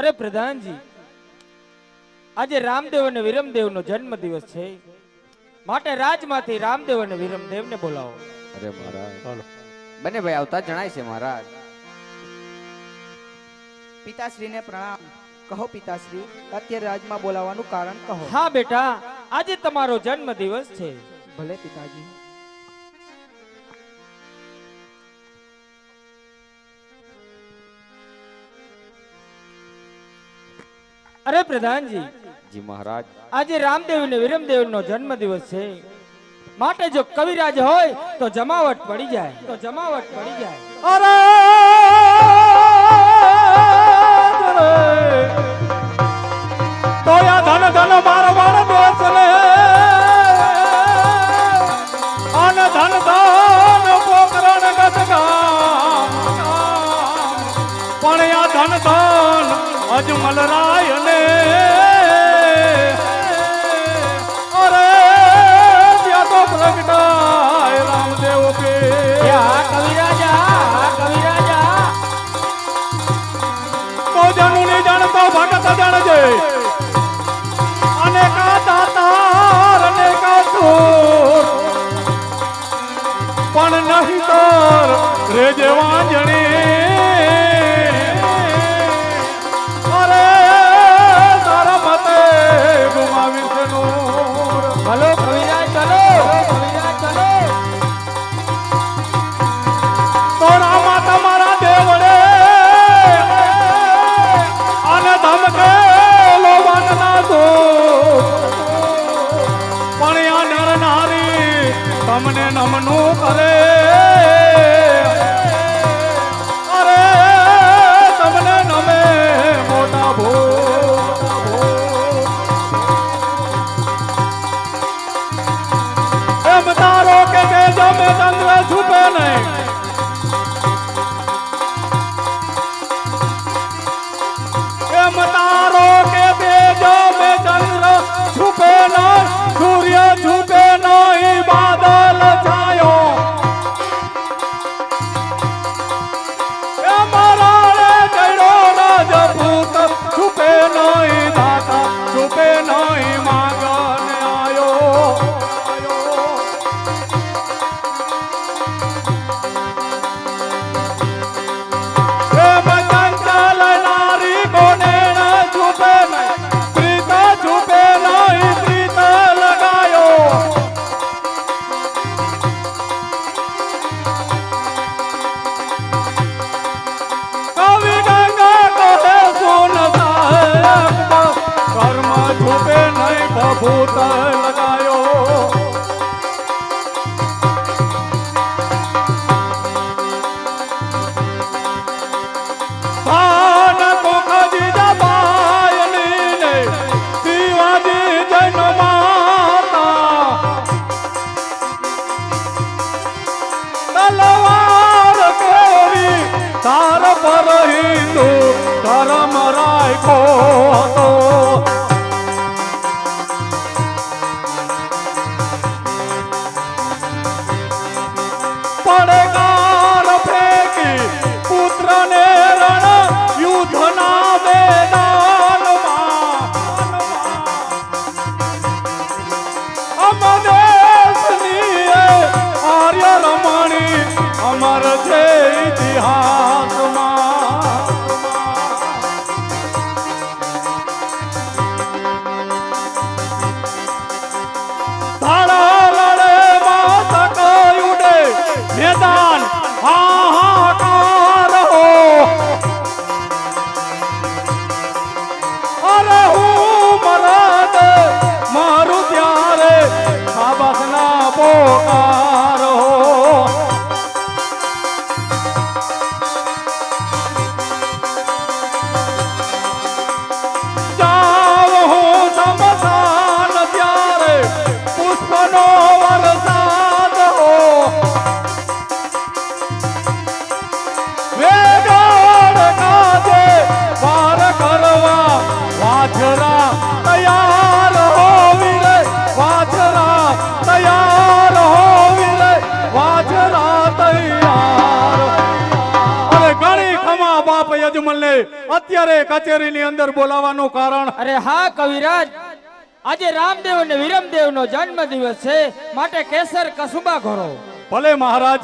અરે પ્રધાનજી આજે રામદેવ અને વિરમદેવ નો જન્મ દિવસ છે. માટે રાજમાંથી રામદેવ અને વિરમદેવ ને બોલાવો. અરે મહારાજ. બંને ભાઈ આવતા જણાય છે મહારાજ. પિતાશ્રીને પ્રણામ. કહો પિતાશ્રી અત્યારે રાજમાં બોલાવવાનું કારણ કહો. હા બેટા આજે તમારો જન્મ દિવસ છે. ભલે પિતાજી. અરે પ્રધાનજી જી મહારાજ. આજે રામદેવ ને વિરમદેવ નો જન્મ દિવસ છે. માટે જો કવિરાજ હોય તો જમાવટ પડી જાય. તો જમાવટ પડી જાય. અરે! ધન અજમલ ને. અરે ત્યાં તો પ્રગટાય રામદેવ કે. કવિરાજા કવિરાજા. તો જનુની જાણતો ભગત જાણજે. અનેકા દાતાર અનેકા સૂર પણ નહીં તર રેજવા વાંજણી বলো ও અજમલને અત્યારે કચેરીની અંદર બોલાવવાનું કારણ. અરે હા કવિરાજ. આજે રામદેવ અને વિરમદેવ નો જન્મ દિવસ છે. માટે કેસર કસુબા કરો ભલે મહારાજ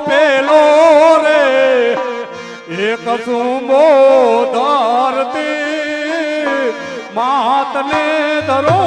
પેલો રે એક સુંબો ધરતી માતને ધરો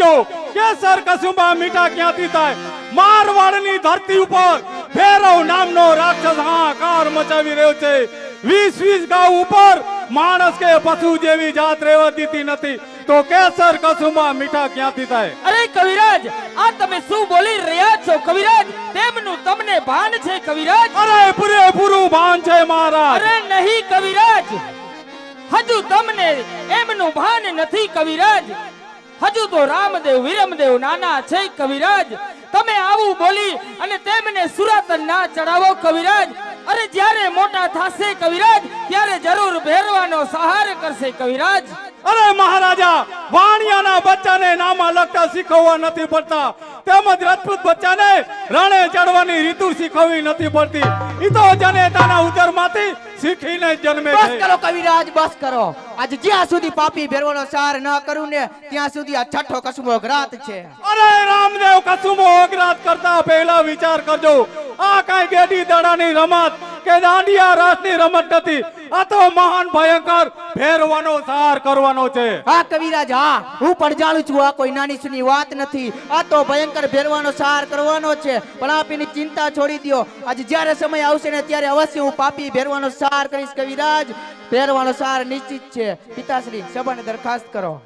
કરજો કેસર કસુંબા મીઠા ક્યાંથી થાય? મારવાડની ધરતી ઉપર ભૈરવ નામનો રાક્ષસ હાહાકાર મચાવી રહ્યો છે. વીસ વીસ ગાઉ ઉપર માણસ કે પશુ જેવી જાત રહેવા દીધી નથી. તો કેસર કસુંબા મીઠા ક્યાંથી થાય? અરે કવિરાજ આ તમે શું બોલી રહ્યા છો? કવિરાજ તેમનું તમને ભાન છે કવિરાજ? અરે પૂરેપૂરું ભાન છે મહારાજ અરે નહીં કવિરાજ. હજુ તમને એમનું ભાન નથી કવિરાજ. હજુ તો રામદેવ, વિરમદેવ, નાના છે કવિરાજ. તમે આવું બોલી અને તેમને સુરત ના ચડાવો કવિરાજ. અરે જ્યારે મોટા થશે કવિરાજ, ત્યારે જરૂર ભેરવાનો સહાર કરશે કવિરાજ. અરે મહારાજા, વાણિયાના બચ્ચાને નામાં લખતા શીખવવા નથી પડતા. તેમજ રાજપૂત બચ્ચાને રણે ચડવાની રીતુ શીખવી નથી પડતી. ઈ તો જનેતાના ઉદરમાંથી શીખીને જન્મે બસ કરો કવિરાજ બસ કરો. આજ જ્યાં સુધી પાપી ભેરવાનો સાર ન કરું ને ત્યાં સુધી આ છઠ્ઠો કસુમો અગ્રાત છે. અરે રામદેવ કસુમો અગ્રાત કરતા પહેલા વિચાર કરજો. આ કઈ ગેડી દડાની રમત કે દાંડિયા રાસની રમત નથી. આ તો મહાન ભયંકર ફેરવાનો સાર કરવાનો છે. હા, કવિરાજ, હા, હું પણ જાણું છું, આ કોઈ નાની સુની વાત નથી. આ તો ભયંકર ભેરવાનો સાર કરવાનો છે. પણ આપ એની ચિંતા છોડી દ્યો. આજે જ્યારે સમય આવશે ને ત્યારે અવશ્ય હું પાપી ભેરવાનો સાર કરીશ, કવિરાજ. ફેરવાનો સાર નિશ્ચિત છે. પિતાશ્રી સભાને દરખાસ્ત કરો.